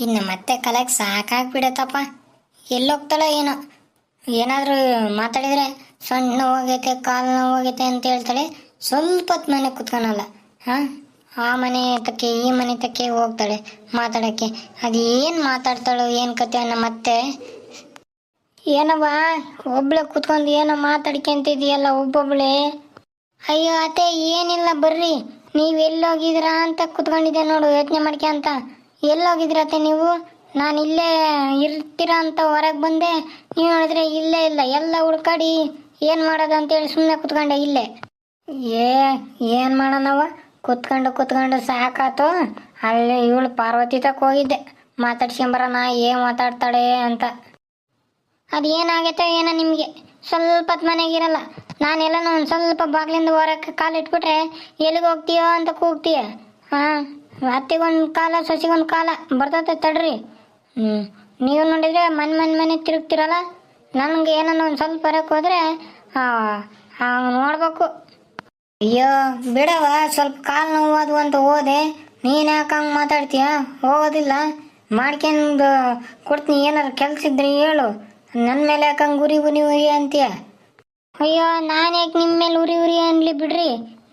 ಇನ್ನು ಮತ್ತೆ ಕಲೆಕ್ ಸಾಕಾಗ್ಬಿಡತ್ತಪ್ಪ. ಎಲ್ಲೋಗ್ತಾಳೋ ಏನೋ. ಏನಾದರೂ ಮಾತಾಡಿದರೆ ಸೊಂಟ ನೋವಾಗೈತೆ, ಕಾಲು ನೋವಾಗೈತೆ ಅಂತ ಹೇಳ್ತಾಳೆ. ಸ್ವಲ್ಪ ಮನೆ ಕುತ್ಕೊಳಲ್ಲ. ಹಾಂ? ಆ ಮನೆ ತಕ್ಕೆ ಈ ಮನೆ ತಕ್ಕೆ ಹೋಗ್ತಾಳೆ ಮಾತಾಡೋಕ್ಕೆ. ಅದು ಏನು ಮಾತಾಡ್ತಾಳೋ, ಏನು ಕತೆ ಅನ್ನೋ ಮತ್ತೆ. ಏನವ್ವ, ಒಬ್ಳೆ ಕುತ್ಕೊಂಡು ಏನೋ ಮಾತಾಡ್ಕೊಂತಿದೀಯಲ್ಲ ಒಬ್ಬೊಬ್ಳೆ. ಅಯ್ಯೋ, ಅತ್ತೆ, ಏನಿಲ್ಲ, ಬರ್ರಿ. ನೀವು ಎಲ್ಲೋಗಿದ್ದೀರಾ ಅಂತ ಕುತ್ಕೊಂಡಿದ್ದೆ ನೋಡು, ಯೋಚನೆ ಮಾಡ್ಕೆ ಎಲ್ಲೋಗಿದ್ರ ಅತ್ತೆ ನೀವು? ನಾನು ಇಲ್ಲೇ ಇರ್ತೀರಾ ಅಂತ ಹೊರಗೆ ಬಂದೆ. ನೀವು ಹೇಳಿದ್ರೆ ಇಲ್ಲೇ ಇಲ್ಲ, ಎಲ್ಲ ಹುಡ್ಕಾಡಿ ಏನು ಮಾಡೋದು ಅಂತೇಳಿ ಸುಮ್ಮನೆ ಕುತ್ಕೊಂಡೆ ಇಲ್ಲೇ. ಏ, ಏನು ಮಾಡೋಣವ? ಕುತ್ಕೊಂಡು ಕುತ್ಕೊಂಡು ಸಾಕಾತು. ಅಲ್ಲಿ ಇವಳು ಪಾರ್ವತಿ ತಕ್ಕ ಹೋಗಿದ್ದೆ. ಮಾತಾಡ್ಸ್ಕೊಂಬರೋಣ, ಏನು ಮಾತಾಡ್ತಾಳೆ ಅಂತ. ಅದು ಏನಾಗೈತೋ ಏನೋ ನಿಮಗೆ. ಸ್ವಲ್ಪ ಮನೆಗಿರಲ್ಲ ನಾನೆಲ್ಲ ಒಂದು ಸ್ವಲ್ಪ ಬಾಗಿಲಿಂದ ಹೊರಕ್ಕೆ ಕಾಲು ಇಟ್ಬಿಟ್ರೆ ಎಲ್ಲಿಗೆ ಹೋಗ್ತೀಯೋ ಅಂತ ಕೂಗ್ತೀಯ. ಹಾಂ. ಅತ್ತಿಗೊಂದು ಕಾಲ, ಸಸಿಗೊಂದು ಕಾಲ ಬರ್ತೈತೆ ತಡ್ರಿ. ಹ್ಞೂ ನೀವು ನೋಡಿದರೆ ಮನೆ ಮನೆ ಮನೆ ತಿರುಗ್ತಿರಲ್ಲ? ನನಗೆ ಏನನ್ನ ಒಂದು ಸ್ವಲ್ಪ ಬರೋಕ್ಕೆ ಹೋದರೆ ನೋಡ್ಬೇಕು. ಅಯ್ಯೋ ಬಿಡವ ಸ್ವಲ್ಪ ಕಾಲು ನೋವು ಅಂತ ಹೋದೆ. ನೀನು ಯಾಕೆ ಹಂಗೆ ಮಾತಾಡ್ತೀಯ? ಹೋಗೋದಿಲ್ಲ. ಮಾಡ್ಕೊಂಡು ಕೊಡ್ತೀನಿ, ಏನಾರು ಕೆಲಸ ಇದ್ರೆ ಹೇಳು. ನನ್ನ ಮೇಲೆ ಯಾಕೆ ಹಂಗೆ ಉರಿ ಉರಿ ಉರಿ ಅಂತೀಯ? ಅಯ್ಯೋ, ನಾನು ಯಾಕೆ ನಿಮ್ಮ ಮೇಲೆ ಉರಿ ಉರಿ ಅನ್ಲಿ ಬಿಡ್ರಿ?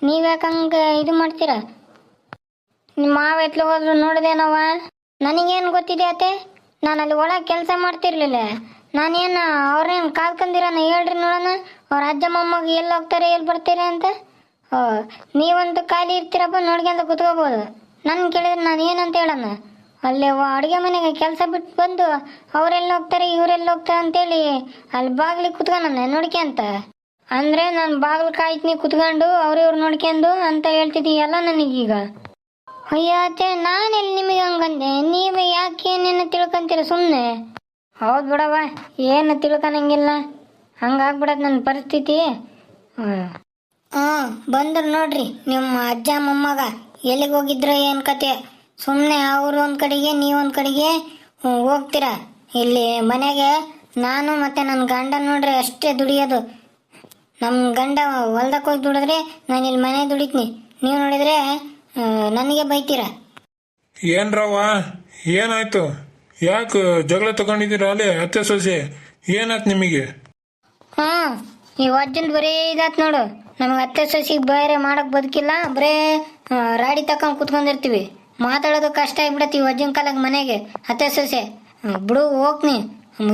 ನೀವು ಯಾಕೆ ಹಂಗೆ ಇದು ಮಾಡ್ತೀರ? ನಿಮ್ಮ ಮಾವ ಎತ್ಲು ಹೋದ್ರು ನೋಡ್ದೇನವ ನನಗೇನು ಗೊತ್ತಿದೆ ಅತ್ತೆ? ನಾನು ಅಲ್ಲಿ ಒಳಗೆ ಕೆಲಸ ಮಾಡ್ತಿರ್ಲಿಲ್ಲ. ನಾನೇನು ಅವ್ರೇನು ಕಾದ್ಕೊಂಡಿರೋಣ ಹೇಳ್ರಿ ನೋಡೋಣ. ಅವ್ರ ಅಜ್ಜ ಮೊಮ್ಮಗ ಎಲ್ಲಿ ಹೋಗ್ತಾರೆ ಎಲ್ಲಿ ಬರ್ತೀರಾ ಅಂತ? ಓ, ನೀವಂತೂ ಖಾಲಿ ಇರ್ತೀರಪ್ಪ ನೋಡ್ಕೊಂತ ಕುತ್ಕೋಬೋದು. ನನ್ನ ಕೇಳಿದ್ರೆ ನಾನು ಏನಂತ ಹೇಳೋಣ? ಅಲ್ಲಿ ಅಡುಗೆ ಮನೆಗೆ ಕೆಲಸ ಬಿಟ್ಟು ಬಂದು ಅವರೆಲ್ಲ ಹೋಗ್ತಾರೆ ಇವರೆಲ್ಲ ಹೋಗ್ತಾರೆ ಅಂತೇಳಿ ಅಲ್ಲಿ ಬಾಗಿಲಿಗೆ ಕುತ್ಕೊಂಡ ನೋಡ್ಕೊಂತ ಅಂದರೆ ನಾನು ಬಾಗಿಲು ಕಾಯ್ತೀನಿ ಕುತ್ಕೊಂಡು ಅವ್ರಿವ್ರು ನೋಡ್ಕೊಂಡು ಅಂತ ಹೇಳ್ತಿದ್ದೀಯಲ್ಲ ನನಗೀಗ. ಅಯ್ಯೋ, ಅತ್ತೆ, ನಾನೆಲ್ಲಿ ನಿಮಗೆ ಹಂಗಂದೆ ನೀವೇ ಯಾಕೆ ಏನೇನು ತಿಳ್ಕೊಂತೀರ? ಸುಮ್ಮನೆ ಹೌದು ಬಿಡವ್ವ, ಏನು ತಿಳ್ಕೊಳಂಗಿಲ್ಲ ಹಂಗಾಗ್ಬಿಡತ್ತೆ ನನ್ನ ಪರಿಸ್ಥಿತಿ. ಹ್ಞೂ ಬಂದ್ರು ನೋಡ್ರಿ, ನಿಮ್ಮ ಅಜ್ಜ ಮೊಮ್ಮಗ. ಎಲ್ಲಿಗೆ ಹೋಗಿದ್ರು ಏನು ಕತೆ? ಸುಮ್ಮನೆ ಅವ್ರು ಒಂದು ಕಡೆಗೆ, ನೀವು ಒಂದು ಕಡೆಗೆ ಹೋಗ್ತೀರ? ಇಲ್ಲಿ ಮನೆಗೆ ನಾನು ಮತ್ತೆ ನನ್ನ ಗಂಡ ನೋಡ್ರಿ ಅಷ್ಟೇ ದುಡಿಯೋದು. ನಮ್ಮ ಗಂಡ ಹೊಲ್ದಕ್ಕೆ ಹೋಗಿ ದುಡಿದ್ರೆ ನಾನು ಇಲ್ಲಿ ಮನೆ ದುಡಿತೀನಿ. ನೀವು ನೋಡಿದ್ರೆ ನನಗೆ ಬೈತೀರಾ? ಏನ್ರವ್ವ? ಏನಾಯ್ತು? ಯಾಕೆ ಜಗಳ ತಗೊಂಡಿದ್ದೀರ ಅಲ್ಲೇ ಅತ್ತೆ ಸೊಸೆ? ಏನಾಯ್ತು ನಿಮಗೆ? ಹಾ ಈ ಅಜ್ಜನ್ ಬರೀ ಇದಾತ್ ನೋಡು. ನಮಗೆ ಅತ್ತೆ ಸೊಸಿಗೆ ಬೇರೆ ಮಾಡಕ್ ಬದುಕಿಲ್ಲ ಬರೇ ಆ, ರಾಡಿ ತಕೊಂಡ್ ಕುತ್ಕೊಂಡಿರ್ತೀವಿ. ಮಾತಾಡೋದು ಕಷ್ಟ ಆಗ್ಬಿಡತ್ತೆ ಈ ಅಜ್ಜನ ಕಾಲಕ್ಕೆ ಮನೆಗೆ ಅತ್ತೆ ಸೊಸೆ. ಆ, ಬಿಡು ಹೋಗ್ನಿ.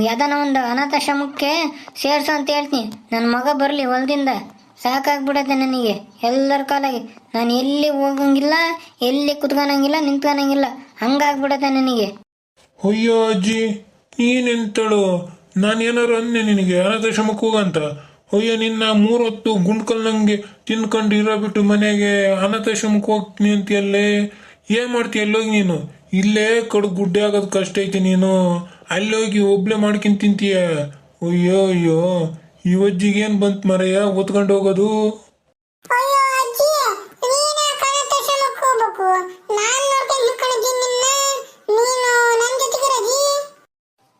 ಯಾವ್ದಾನ ಒಂದು ಅನಾಥಾಶ್ರಮಕ್ಕೆ ಸೇರ್ಸು ಅಂತ ಹೇಳ್ತೀನಿ. ನನ್ನ ಮಗ ಬರಲಿ ಹೊಲದಿಂದ. ಸಾಕಾಗ್ಬಿಡತ್ತೆ ನನಗೆ. ಎಲ್ಲರ ಕಾಲಾಗಿ. ನಾನು ಎಲ್ಲಿ ಹೋಗಂಗಿಲ್ಲ, ಎಲ್ಲಿ ಕುತ್ಕೊಳಂಗಿಲ್ಲ ನಿಂತ್ಕೊಳಂಗಿಲ್ಲ ಹಂಗಾಗ್ಬಿಡತ್ತೆ ನನಗೆ. ಅಯ್ಯೋ ಅಜ್ಜಿ ನೀನೆಂತಳು ನಾನು ಏನಾರು ಅಂದೆ ನಿನಗೆ, ಅನಾಥಾಶ್ರಮಕ್ಕೆ ಹೋಗಂತ ಅಯ್ಯೋ, ನಿನ್ನ ಮೂರೊತ್ತು ಗುಂಡ್ಕಲ್ನಂಗೆ ತಿನ್ಕೊಂಡು ಇರೋ ಬಿಟ್ಟು ಮನೆಗೆ ಅನಾಥಾಶ್ರಮಕ್ಕೆ ಹೋಗ್ತೀನಿ ಅಂತೀಯಲ್ಲೇ. ಏನ್ ಮಾಡ್ತೀಯ ಅಲ್ಲೋಗಿ ನೀನು? ಇಲ್ಲೇ ಕಡು ಗುಡ್ಡೆ ಆಗೋದು ಕಷ್ಟ ಐತಿ ನೀನು. ಅಲ್ಲೋಗಿ ಒಬ್ಳೆ ಮಾಡ್ಕೊಂಡು ತಿಂತೀಯ? ಅಯ್ಯೋ ಅಯ್ಯೋ. ಏನ್ ಬಂತ್ ಮರೆಯ? ಒತ್ಕೊಂಡು ಹೋಗೋದು? ಅಯ್ಯೋ ಅಜ್ಜಿ ನೀನೇ ಕಣತಾಶ್ರಮಕ್ಕೆ ಹೋಗ್ಬೇಕು. ನಾನ್ ನೋಡ್ಕೊಂಡು ಹಿಡ್ಕೊಂಡಿದ್ದೀನಿ ನಿನ್ನ. ನೀನು ನನ್ನ ಜೊತೆಗೆ ರಜಿ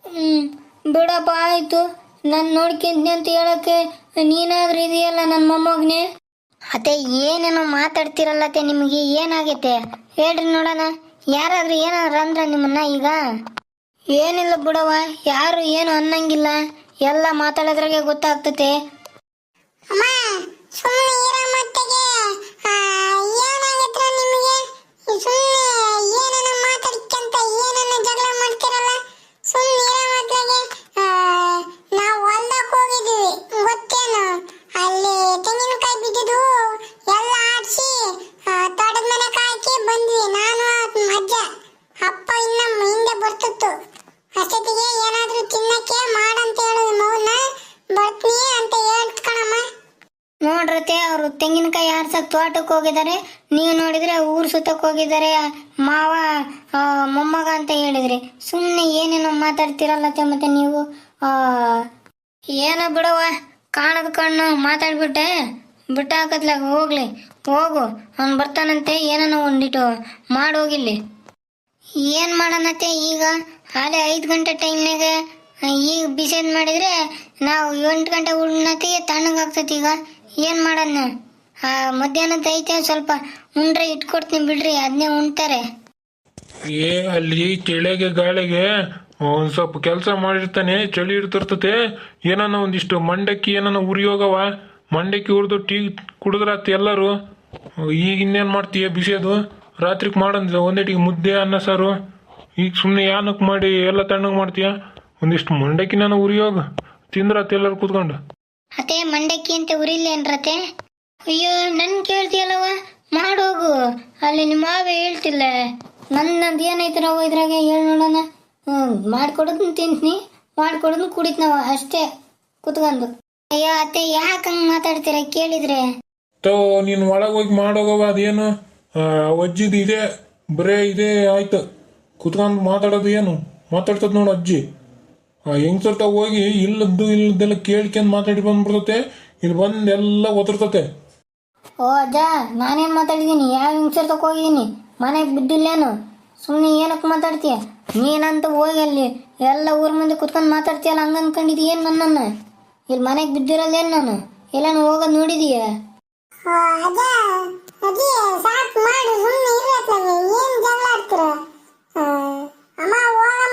ಹ್ಮ್ ಬಿಡಪ್ಪ ಆಯ್ತು. ನಾನು ನೋಡ್ಕೊಂತೀನಿ ಅಂತ ಹೇಳಕ್ಕೆ ನೀನಾದ್ರೂ ಇದೆಯಲ್ಲ ನನ್ನ ಮೊಮ್ಮಗನೇ? ಅತ್ತೆ ಏನೇನೋ ಮಾತಾಡ್ತಿರಲ್ಲ ಅತ್ತೆ ನಿಮಗೆ ಏನಾಗೈತೆ? ಹೇಳ್ರಿ ನೋಡೋಣ. ಯಾರಾದ್ರೂ ಏನಾದ್ರು ಅಂದ್ರ ನಿಮ್ಮನ್ನ ಈಗ? ಏನಿಲ್ಲ ಬಿಡವ ಯಾರು ಏನು ಅನ್ನಂಗಿಲ್ಲ. ಎಲ್ಲ ಮಾತಾಡೋದ್ರಾಗೆ ಗೊತ್ತಾಗ್ತತೆ ಅಮ್ಮ ಸುಮ್ಮನೆ ಇರೋ ಮಟ್ಟಿಗೆ ಆ, ಏನಾಗತ್ರ ನಿಮಗೆ? ಸುಮ್ಮನೆ ಏನನ್ನ ಮಾತಾಡ್ಕೊಂತ ಏನನ್ನ ಜಗಳ ಮಾಡ್ತಿರಲ್ಲ ಸುಮ್ಮನೆ ತೋಟಕ್ಕೆ ಹೋಗಿದ್ದಾರೆ. ನೀವು ನೋಡಿದ್ರೆ ಊರು ಸುತ್ತಕ್ಕೆ ಹೋಗಿದ್ದಾರೆ. ಮಾವ ಮೊಮ್ಮಗ ಅಂತ ಹೇಳಿದ್ರಿ. ಸುಮ್ಮನೆ ಏನೇನೋ ಮಾತಾಡ್ತಿರಲ್ಲತ್ತೆ ಮತ್ತೆ ನೀವು? ಏನೋ ಬಿಡವ ಕಾಣದ ಕಣ್ಣು ಮಾತಾಡ್ಬಿಟ್ಟೆ. ಬಿಟ್ಟ ಹಾಕತ್ಲಾಗ ಹೋಗ್ಲಿ, ಹೋಗು. ಅವ್ನು ಬರ್ತಾನಂತೆ ಏನೋ ಒಂದಿಟ್ಟು ಮಾಡೋಗಿಲ್ಲಿ. ಏನು ಮಾಡೋಣತ್ತೆ ಈಗ? ಹಾಲೆ ಐದು ಗಂಟೆ ಟೈಮ್ನಾಗೆ, ಈಗ ಬಿಸಿದ್ ಮಾಡಿದ್ರೆ ನಾವು ಎಂಟು ಗಂಟೆ ಉಣ್ಣತಿಗೆ ತಣ್ಣಗಾಗ್ತೈತಿ ಈಗ. ಏನು ಮಾಡೋಣ? ಆ ಮಧ್ಯಾಹ್ನದ ಐತೆ ಸ್ವಲ್ಪ ಉಂಡ್ರೆ ಇಟ್ಕೊಡ್ತೀನಿ ಬಿಡ್ರಿ ಅದನ್ನೇ ಉಣ್ತಾರೆ. ಏ ಅಲ್ಲಿ ಚಳಿಗೆ ಗಾಳಿಗೆ ಒಂದ್ ಸ್ವಲ್ಪ ಕೆಲಸ ಮಾಡಿರ್ತಾನೆ ಚಳಿ ಇರ್ತಿರ್ತತೆ ಏನಾನ ಒಂದಿಷ್ಟು ಮಂಡಕ್ಕಿ ಏನನ್ನ ಉರಿ ಹೋಗವ ಮಂಡಕ್ಕಿ ಉರಿದು ಟೀ ಕುಡಿದ್ರಾತ್ ಎಲ್ಲರೂ. ಈಗ ಇನ್ನೇನು ಮಾಡ್ತೀಯ ಬಿಸಿಯೋದು ರಾತ್ರಿಗೆ ಮಾಡಂದ್ರೆ ಒಂದೇಟಿಗೆ ಮುದ್ದೆ ಅನ್ನ ಸಾರು. ಈಗ ಸುಮ್ಮನೆ ಯಾನಕ್ಕೆ ಮಾಡಿ ಎಲ್ಲ ತಣ್ಣಗೆ ಮಾಡ್ತೀಯ? ಒಂದಿಷ್ಟು ಮಂಡಕ್ಕಿ ನಾನು ಉರಿ ಹೋಗ ತಿಂದ್ರಾತ್ ಎಲ್ಲರೂ ಕೂತ್ಕೊಂಡು. ಅತೇ ಮಂಡಕ್ಕಿ ಅಂತ ಉರಿಲ್ಲೇನ್ರತೆ ಅಯ್ಯೋ, ನನ್ ಕೇಳ್ತಿಯಲ್ಲವ ಮಾಡೋಗು ಅಲ್ಲಿ ನಿಮ್ಮ ಮಾವ ಹೇಳ್ತಿಲ್ಲ. ನನ್ನದು ಏನೈತೆ ನಾವು ಇದ್ರಾಗೆ? ಹೇಳಿ ನೋಡೋಣ. ಹ್ಞೂ ಮಾಡ್ಕೊಡೋದನ್ನ ತಿಂತೀನಿ. ಮಾಡ್ಕೊಡೋದನ್ನ ಕುಡಿತ್ನವ ಅಷ್ಟೇ. ಕುತ್ಕೊಂಡು. ಅಯ್ಯೋ, ಅತ್ತೆ, ಯಾಕ ಹಂಗ ಮಾತಾಡ್ತೀರ? ಕೇಳಿದ್ರೆ. ತೋ, ನೀನು ಒಳಗೆ ಹೋಗಿ ಮಾಡೋಗವ ಅದೇನು? ಅಜ್ಜಿದು ಇದೆ. ಬರೇ ಇದೇ, ಆಯ್ತು. ಕುತ್ಕೊಂಡು ಮಾತಾಡೋದು ಏನು? ಮಾತಾಡ್ತದ ನೋಡು ಅಜ್ಜಿ. ಹೆಂಗ್ ಹೆಂಗ್ಸರ್ತ ಹೋಗಿ ಇಲ್ಲದ್ದು ಇಲ್ಲದೆಲ್ಲ ಕೇಳ್ಕೊಂಡ್ ಮಾತಾಡಿ ಬಂದ್ಬಿಡ್ತತೆ. ಇಲ್ಲಿ ಬಂದು ಎಲ್ಲ ಒದರ್ತತೆ ಓ, ಅಜ್ಜ, ನಾನೇನು ಮಾತಾಡಿದ್ದೀನಿ ಯಾವ ಹಿಂಸರ್ ಹೋಗಿದ್ದೀನಿ ಮನೆಗೆ ಬಿದ್ದಿಲ್ಲೇನು ಸುಮ್ಮನೆ ಏನಕ್ಕೆ ಮಾತಾಡ್ತೀಯ? ನೀನಂತ ಹೋಗಿ ಅಲ್ಲಿ ಎಲ್ಲ ಊರ ಮುಂದೆ ಕುತ್ಕೊಂಡು ಮಾತಾಡ್ತೀಯಲ್ಲ, ಹಂಗೆ ಅನ್ಕೊಂಡಿದ್ದೀಯೇನು ನನ್ನನ್ನು? ಇಲ್ಲಿ ಮನೆಗೆ ಬಿದ್ದಿರಲ್ಲೇನು ನಾನು? ಎಲ್ಲಾನು ಹೋಗೋದು ನೋಡಿದೀಯ?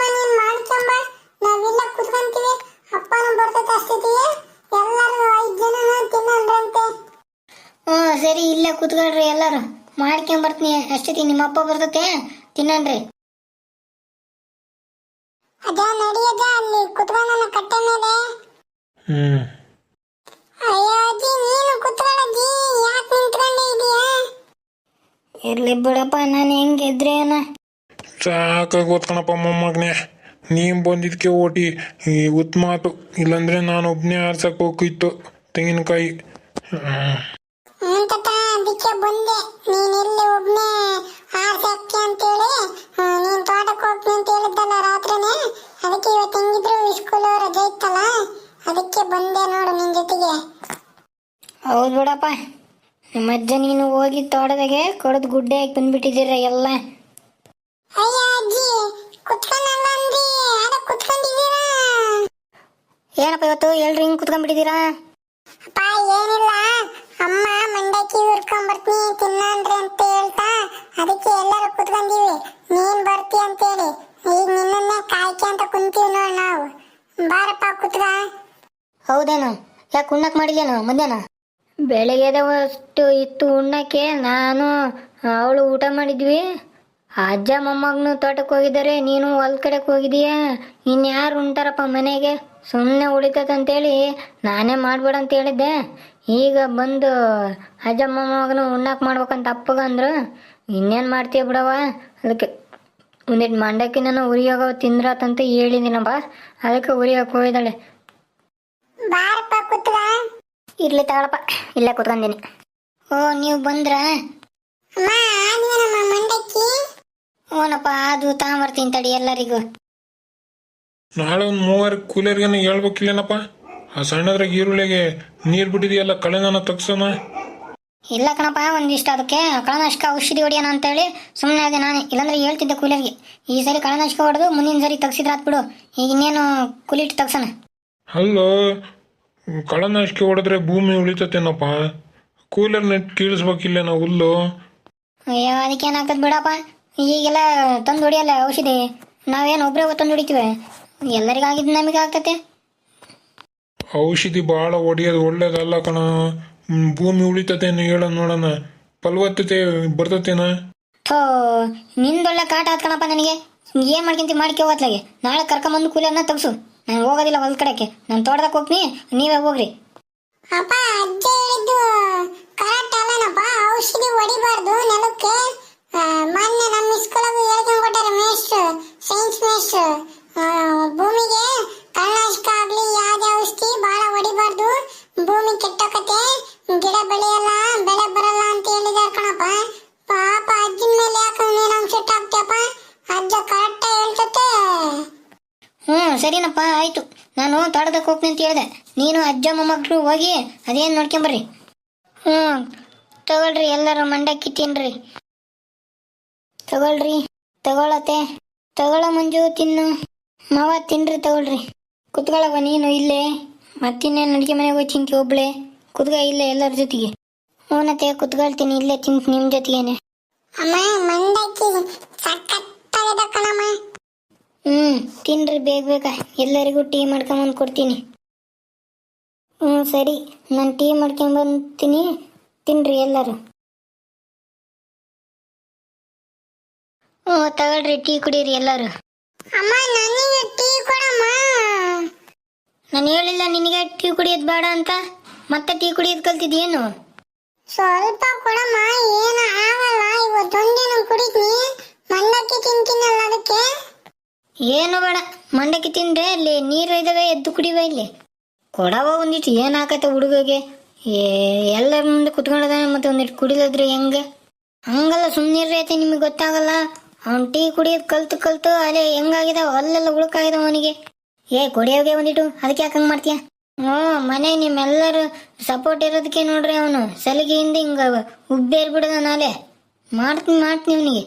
ಏನ್ ಅಪ್ಪನೂ ಬರ್ತೈತೆ ಅಷ್ಟೊತ್ತಿಗೆ. ಎಲ್ಲರೂ ಐದು ಜನ ತಿನ್ನಲ್ರಂತೆ ಹ್ಞೂ ಸರಿ ಇಲ್ಲೇ ಕೂತ್ಕೊಳ್ರಿ ಎಲ್ಲರೂ. ಮಾಡ್ಕೊಂಬರ್ತೀನಿ. ತಿನ್ ನಿಮ್ಮ ಅಪ್ಪ ಬರ್ತತೆ ತಿನ್ನನ್ರಿ. ಅದ ನಡಿಯದ ಅಲ್ಲಿ ಕುತ್ಕೊಂಡನ ಕಟ್ಟೆ ಮೇಲೆ. ಹ್ಮ್. ಅಯ್ಯೋ ಅಜ್ಜಿ ನೀನು ಕುತ್ಕೊಳ್ಳಜ್ಜಿ ಯಾಕೆ ನಿಂತ್ಕೊಂಡೇ ಇದೀಯಾ? ಇರ್ಲಿ ಬಿಡಪ್ಪ ನಾನು ಹೆಂಗೆ ಎದ್ರೇನ ಸಾಕಾಗಿ ಓದ್ಕಣಪ್ಪ ಮೊಮ್ಮಗನೇ. ನೀನು ಬಂದಿದ್ದಕ್ಕೆ ಓಟಿ. ಈ ಆತು ಇಲ್ಲಾಂದ್ರೆ ನಾನು ಒಬ್ಬನೇ ಆರ್ಸಕ್ಕೆ ಹೋಗಿತ್ತು ತೆಂಗಿನಕಾಯಿ. ಹ್ಮ್. ಅದಕ್ಕೆ ಬಂದೆ. ನೀನ್ ಇಲ್ಲಿ ಒಬ್ನೇ ಆರ್ಸಕ್ಕೆ ಅಂತೇಳಿ ನೀನ್ ತೋಟಕ್ಕೆ ಹೋಗ್ತೀನಿ ಅಂತ ಹೇಳಿದ್ದಲ್ಲ ರಾತ್ರಿನೇ. ಅದಕ್ಕೆ ಇವತ್ತು ಹೆಂಗಿದ್ರು ಸ್ಕೂಲ್ ರಜೆ ಇತ್ತಲ್ಲ ಅದಕ್ಕೆ ಬಂದೆ ನೋಡು ನಿನ್ ಜೊತೆಗೆ. ಹೌದು ಬಿಡಪ್ಪ. ನಿಮ್ಮ ಅಜ್ಜ ನೀನು ಹೋಗಿ ತೋಟದಾಗೆ ಕೊಡದ್ ಗುಡ್ಡೆ ಹಾಕಿ ಬಂದ್ಬಿಟ್ಟಿದ್ದೀರ ಎಲ್ಲ. ಅಯ್ಯ ಅಜ್ಜಿ ಕುತ್ಕೊಂಡಲ್ಲ ಅಂದ್ರಿ. ಅದ ಕುತ್ಕೊಂಡಿದ್ದೀರಾ? ಏನಪ್ಪ ಇವತ್ತು ಎಲ್ರು ಹಿಂಗ್ ಕುತ್ಕೊಂಡ್ಬಿಟ್ಟಿದ್ದೀರಾ? ಅಪ್ಪ ಏನಿಲ್ಲ. ಅಮ್ಮ ಮಂಡಕ್ಕಿ ಹುರ್ಕೊಂಡ್ ಬರ್ತೀನಿ ತಿನ್ನಂದ್ರಿ ಅಂತ ಹೇಳ್ತಾ ಅದಕ್ಕೆ ಎಲ್ಲರೂ ಕುತ್ಕೊಂಡಿವಿ ನೀನ್ ಅಂತ ಹೇಳಿ ಈಗ ನಿನ್ನನ್ನೇ ಕಾಯ್ಕೆ ಅಂತ ಕುಂತೀವಿ ನೋಡ್ ನಾವು. ಬಾರಪ್ಪ ಕುತ್ಕ. ಹೌದೇನು? ಯಾಕೆ ಉಣ್ಣಕ್ ಮಾಡಿಲ್ಲೇನು ಮಧ್ಯಾಹ್ನ? ಬೆಳಗ್ಗೆದ ಅಷ್ಟು ಇತ್ತು ಉಣ್ಣಕ್ಕೆ. ನಾನು ಅವಳು ಊಟ ಮಾಡಿದ್ವಿ. ಅಜ್ಜ ಮೊಮ್ಮಗ್ನು ತೋಟಕ್ಕೆ ಹೋಗಿದ್ದಾರೆ. ನೀನು ಹೊಲ್ ಕಡೆಗೆ ಹೋಗಿದೀಯ ಇನ್ಯಾರು ಉಂಟಾರಪ್ಪ ಮನೆಗೆ? ಸುಮ್ಮನೆ ಉಳಿತದಂತೇಳಿ ನಾನೇ ಮಾಡ್ಬೇಡ ಅಂತ ಹೇಳಿದ್ದೆ. ಈಗ ಬಂದು ಅಜ್ಜ ಮೊಮ್ಮಗನು ಉಣ್ಣಕ್ ಮಾಡ್ಬೇಕಂತ ಅಪ್ಪಗಂದ್ರು ಇನ್ನೇನು ಮಾಡ್ತೀಯ ಬಿಡವ ಅದಕ್ಕೆ ಒಂದಿಟ್ಟು ಮಂಡಕ್ಕಿನ ನಾನು ಉರಿಯೋಗ ತಿಂದ್ರಾತಂತ ಹೇಳಿದಿನಪ್ಪ ಅದಕ್ಕೆ ಉರಿಯೋಕೆ ಹೋಗಿದ್ದಾಳೆ. ಬಾರಪ್ಪ ಕುತ್ಕ. ಇರ್ಲಿ ತಗೊಳಪ್ಪ ಇಲ್ಲೇ ಕುತ್ಕೊಂಡೀನಿ. ಓ ನೀವು ಬಂದ್ರ? ಮಂಡಕ್ಕಿ? ಓನಪ್ಪ ಅದು ತಗೊಂಬರ್ತೀನಿ ತಡಿ ಎಲ್ಲರಿಗೂ. ನಾಳೆ ಒಂದು ಮೂವರು ಕೂಲರ್ಗೇನು ಹೇಳ್ಬೇಕಿಲ್ಲೇನಪ್ಪ? ಆ ಸಣ್ಣದ್ರಾಗ ಈರುಳ್ಳಿಗೆ ನೀರು ಬಿಟ್ಟಿದೆಯಲ್ಲ ಕಳೆನ ತಗ್ಸೋಣ. ಇಲ್ಲ ಕಣಪ್ಪ ಒಂದಿಷ್ಟು ಅದಕ್ಕೆ ಕಳೆನಾಶಕ ಔಷಧಿ ಹೊಡಿಯೋಣ ಅಂತೇಳಿ ಸುಮ್ಮನೆ ಅದೇ ನಾನು. ಇಲ್ಲಾಂದ್ರೆ ಹೇಳ್ತಿದ್ದೆ ಕೂಲರ್ಗೆ ಈ ಸರಿ ಕಳನಾಶಕ ಹೊಡೆದು ಮುಂದಿನ ಸರಿ ತಗ್ಸಿದ್ರೆ ಬಿಡು ಈಗ ಇನ್ನೇನು ಕುಲಿಟ್ಟು ತೆಗ್ಸೋಣ. ಅಲ್ಲೋ ಕಳೆನಾಶಕ ಹೊಡೆದ್ರೆ ಭೂಮಿ ಉಳಿತತೇನಪ್ಪ? ಕೂಲರ್ ನೆಟ್ ನಾವು ಹುಲ್ಲು. ಅಯ್ಯೋ ಅದಕ್ಕೆ ಏನಾಗ್ತದೆ ಬಿಡಪ್ಪ ಈಗೆಲ್ಲ ತಂದು ಹೊಡಿಯಲ್ಲ ಔಷಧಿ ನಾವೇನು ಒಬ್ಬರೇ ತಂದು ಹೊಡಿತೀವಿ ಎಲ್ಲರಿಗಾಗಿದ್ದು ನಮಗೆ ಆಗ್ತತೆ ಔಷಧಿ ಭಾಳ ಹೊಡಿಯೋದು ಒಳ್ಳೇದಲ್ಲ ಕಣ. ಭೂಮಿ ಉಳಿತತೇನು ಹೇಳೋಣ ನೋಡೋಣ. ಫಲವತ್ತತೆ ಬರ್ತತೇನ? ಥೋ ನಿಂದೊಳ್ಳೆ ಕಾಟ ಆತ್ಕಣಪ್ಪ ನನಗೆ. ಏನು ಮಾಡ್ಕೊಂತಿ ಮಾಡ್ಕೊ ಹೋತ್ಲಾಗೆ. ನಾಳೆ ಕರ್ಕೊಂಬಂದು ಕೂಲಿಯನ್ನ ತೆಗ್ಸು. ನಾನು ಹೋಗೋದಿಲ್ಲ ಹೊಲ ಕಡೆಗೆ. ನಾನು ತೋಟದಾಗ ಹೋಗ್ತೀನಿ ನೀವೇ ಹೋಗ್ರಿ. ಅಪ್ಪ ಅಜ್ಜ ಹೇಳಿದ್ದು ಕರೆಕ್ಟ್ ಅಲ್ಲನಪ್ಪ. ಔಷಧಿ ಹೊಡಿಬಾರ್ದು ನೆಲಕ್ಕೆ. ಮೊನ್ನೆ ನಮ್ಮ ಸ್ಕೂಲಾಗ ಹೇಳ್ಕೊಂಡ್ ಕೊಟ್ಟಾರೆ ಮೇಷ್ಟ್ರು ಸೈನ್ಸ್ ಮೇಷ್ಟ್ರು. ಭೂಮಿಗೆ ಕಳ್ಳನಾಶಕ ಆಗ್ಲಿ ಯಾವ್ದೇ ಔಷಧಿ ಬಹಳ ಹೊಡಿಬಾರ್ದು. ಭೂಮಿ ಕೆಟ್ಟೋಕತೆ, ಗಿಡ ಬೆಳೆಯಲ್ಲ, ಬೆಳೆ ಬರಲ್ಲ ಅಂತ ಹೇಳಿದಾರೆ ಕಣಪ್ಪ. ಪಾಪ ಅಜ್ಜನ ಮೇಲೆ ಯಾಕೆ ನೀನು ಸೆಟ್ ಹಾಕ್ತೀಯಪ್ಪ? ಅಜ್ಜ ಕರೆಕ್ಟ್ ಹೇಳ್ತತೆ. ಹ್ಞೂ ಸರಿನಪ್ಪ, ಆಯಿತು. ನಾನು ತಡದಕ್ಕೆ ಹೋಗ್ತೀನಿ ಅಂತ ಹೇಳಿದೆ. ನೀನು ಅಜ್ಜ ಮೊಮ್ಮಕ್ಕಳು ಹೋಗಿ ಅದೇನು ನೋಡ್ಕೊಂಬರ್ರಿ ಹ್ಞೂ ತಗೊಳ್ರಿ, ಎಲ್ಲರೂ ಮಂಡಕ್ಕಿ ತಿನ್ರಿ ತಗೊಳ್ರಿ, ತಗೊಳತ್ತೆ. ತಗೊಳ ಮಂಜು, ತಿನ್ನು. ಮಾವ, ತಿನ್ರಿ, ತಗೊಳ್ರಿ. ಕುತ್ಕೊಳ್ಳವ ನೀನು ಇಲ್ಲೇ? ಮತ್ತಿನ್ನೇನು ಅಡುಗೆ ಮನೆಗೆ ಹೋಗಿ ತಿಂತಿ ಒಬ್ಳೆ? ಕುತ್ಕ ಇಲ್ಲೇ ಎಲ್ಲರ ಜೊತೆಗೆ. ಹ್ಞೂನತ್ತೆ ಕುತ್ಕೊಳ್ತೀನಿ ಇಲ್ಲೇ ತಿಂತ ನಿಮ್ಮ ಜೊತೆಗೇನೆ. ಅಮ್ಮ ಮಂಡಕ್ಕಿ ಸಖತ್ತಾಗಿ ಆಗದ ಕಣಮ್ಮ. ಹ್ಞೂ ತಿನ್ರಿ ಬೇಗ ಬೇಗ. ಎಲ್ಲರಿಗೂ ಟೀ ಮಾಡ್ಕೊಂಬಂದು ಕೊಡ್ತೀನಿ. ಹ್ಞೂ ಸರಿ. ನಾನು ಟೀ ಮಾಡ್ಕೊಂಬಂತೀನಿ. ತಿನ್ರಿ ಎಲ್ಲರೂ. ಹ್ಞೂ ತಗೊಳ್ರಿ ಟೀ ಕುಡೀರಿ ಎಲ್ಲರೂ. ಅಮ್ಮ ನನಗೆ ಟೀ ಕೊಡಮ್ಮ. ನಾನು ಹೇಳಿಲ್ಲ ನಿನಗೆ ಟೀ ಕುಡಿಯೋದು ಬೇಡ ಅಂತ. ಮತ್ತೆ ಟೀ ಕುಡಿಯೋದು ಕಲ್ತಿದ್ಯೇನು? ಸ್ವಲ್ಪ ಕೊಡಮ್ಮ ಏನು ಆಗಲ್ಲ. ಇವತ್ತೊಂದಿನ ಕುಡಿದ್ನಿ ಮಂಡಕ್ಕಿ ತಿಂತೀನಲ್ಲ ಅದಕ್ಕೆ? ಏನು ಬೇಡ ಮಂಡಕ್ಕಿ ತಿಂದ್ರೆ ಅಲ್ಲಿ ನೀರು ಇದಾವೆ ಎದ್ದು ಕುಡಿವ ಇಲ್ಲಿ. ಕೊಡವ ಒಂದಿಟ್ಟು ಏನಾಕತ್ತೆ ಹುಡುಗಗೆ. ಎಲ್ಲರ ಮುಂದೆ ಕುತ್ಕೊಂಡಿದ್ದಾನೆ ಮತ್ತೆ ಒಂದಿಟ್ಟು ಕುಡಿಲಿದ್ರೆ ಹೆಂಗೆ? ಹಂಗಲ್ಲ ಸುಮ್ಮನಿರೈತೆ ನಿಮಗೆ ಗೊತ್ತಾಗಲ್ಲ. ಅವ್ನು ಟೀ ಕುಡಿಯೋದು ಕಲ್ತು ಕಲ್ತು ಅಲ್ಲೇ ಹೆಂಗಾಗಿದ? ಅಲ್ಲೆಲ್ಲ ಉಳುಕಾಗಿದ ಅವನಿಗೆ. ಏ ಕುಡಿಯೋಗೆ ಒಂದಿಟ್ಟು ಅದಕ್ಕೆ ಯಾಕೆ ಹಂಗೆ ಮಾಡ್ತೀಯ? ಹ್ಞೂ ಮನೆ ನಿಮ್ಮೆಲ್ಲರೂ ಸಪೋರ್ಟ್ ಇರೋದಕ್ಕೆ ನೋಡ್ರಿ ಅವನು. ಸಲಿಗೆಯಿಂದ ಹಿಂಗೆ ಉಬ್ಬೇರ್ಬಿಡದ ನಾಳೆ ಮಾಡ್ತೀನಿ ಮಾಡ್ತೀನಿ ಅವನಿಗೆ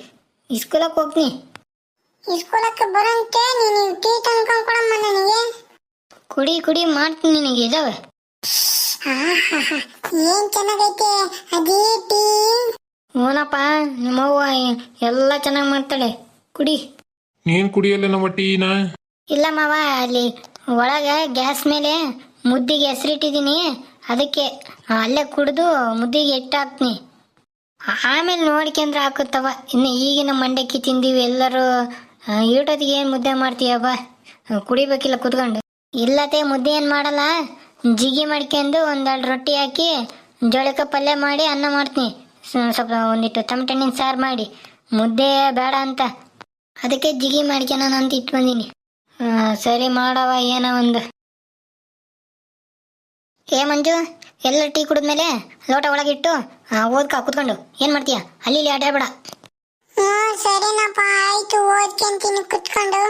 ಇಸ್ಕೂಲಕ್ಕೆ ಹೋಗ್ತೀನಿ. ಇಸ್ಕೂಲಕ್ಕೆ ಬರಂತೆ ನೀನು ಟೀ ತಂದ್ಕೊಂಡು ಕೊಡಮ್ಮ ನನಗೆ. ಕುಡಿ ಕುಡಿ ಮಾಡ್ತೀನಿ ನಿನಗೆ. ಇದಾವೆ. ಏನ್ ಚೆನ್ನಾಗೈತೆ? ಅದೇ ಟೀ? ಹ್ಞೂನಪ್ಪ ನಿಮ್ಮವ್ವ ಎಲ್ಲ ಚೆನ್ನಾಗಿ ಮಾಡ್ತಾಳೆ. ಕುಡಿ. ನೀನ್ ಕುಡಿಯಲ್ಲ ನಮ್ಮ ಟೀನ ಇಲ್ಲ ಮಾವ ಅಲ್ಲಿ ಒಳಗೆ ಗ್ಯಾಸ್ ಮೇಲೆ ಮುದ್ದಿಗೆ ಹೆಸರಿಟ್ಟಿದ್ದೀನಿ. ಅದಕ್ಕೆ ಅಲ್ಲೇ ಕುಡಿದು ಮುದ್ದಿಗೆ ಇಟ್ಟು ಹಾಕ್ತೀನಿ ಆಮೇಲೆ ನೋಡ್ಕೊಂಡ್ರೆ ಹಾಕುತ್ತವ ಇನ್ನು ಈಗಿನ ಮಂಡಕ್ಕಿ ತಿಂದೀವಿ ಎಲ್ಲರೂ. ಆ, ಈಟೊತ್ತಿಗೆ ಏನು ಮುದ್ದೆ ಮಾಡ್ತೀಯವ್ವ ಕುಡಿಬೇಕಿಲ್ಲ ಕುತ್ಕೊಂಡು. ಇಲ್ಲತೆ ಮುದ್ದೆ ಏನು ಮಾಡಲ್ಲ? ಜಿಗಿ ಮಾಡ್ಕೊಂಡು ಒಂದೆರಡು ರೊಟ್ಟಿ ಹಾಕಿ ಜೋಳಕ ಪಲ್ಯ ಮಾಡಿ ಅನ್ನ ಮಾಡ್ತೀನಿ. ಸ್ವಲ್ಪ ಒಂದಿಟ್ಟು ತಮಟೆ ಹಣ್ಣಿನ ಸಾರು ಮಾಡಿ, ಮುದ್ದೆ ಬೇಡ ಅಂತ. ಅದಕ್ಕೆ ಜಿಗಿ ಮಾಡ್ಕೊಳೋಣ ಅಂತ ಇಟ್ಟು ಬಂದೀನಿ. ಸರಿ ಮಾಡವ ಏನೋ ಒಂದು. ಏ ಮಂಜು, ಎಲ್ಲ ಟೀ ಕುಡಿದ್ಮೇಲೆ ಲೋಟ ಒಳಗಿಟ್ಟು ಓದ್ಕ, ಕುತ್ಕೊಂಡು. ಏನ್ ಮಾಡ್ತೀಯ? ಅಲ್ಲಿ ಇಲ್ಲಿ ಆಡಾಡ್ಬೇಡ ಹ್ಞೂ ಸರಿನಪ್ಪ, ಆಯ್ತು, ಓದ್ಕೊಂತೀನಿ, ಕುತ್ಕೊಂಡು.